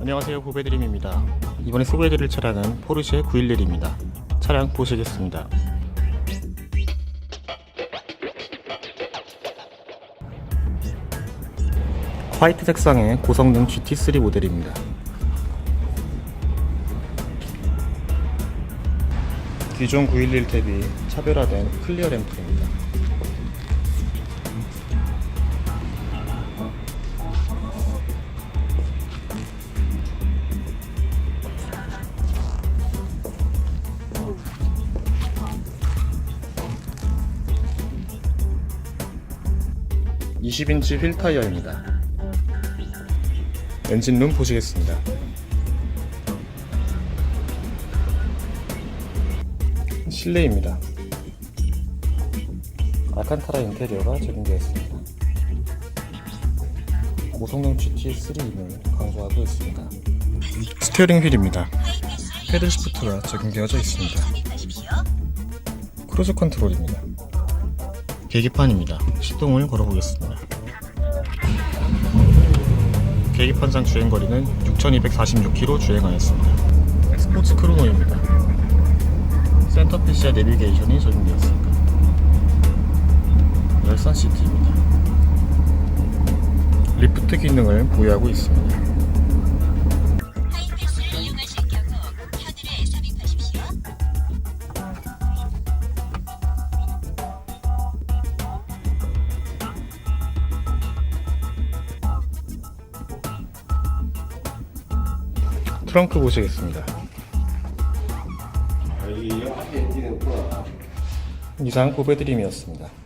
안녕하세요. 후배드림입니다. 이번에 소개해드릴 차량은 포르쉐 911입니다. 차량 보시겠습니다. 화이트 색상의 고성능 GT3 모델입니다. 기존 911 대비 차별화된 클리어 램프입니다 (20인치) 휠 타이어입니다. 엔진룸 보시겠습니다. 실내입니다. 알칸타라 인테리어가 적용되어 있습니다. 고성능 GT3임을 강조하고 있습니다. 스티어링 휠입니다. 패들 시프트가 적용되어져 있습니다. 크루즈 컨트롤입니다 계기판입니다. 시동을 걸어보겠습니다. 계기판상 주행거리는 6,246km 주행하였습니다. 스포츠 크루노입니다. 센터피시아 내비게이션이 적용되어 있습니다. 열선 시트입니다. 리프트 기능을 보유하고 있습니다. 트렁크 보시겠습니다. 이상 고배드림이었습니다.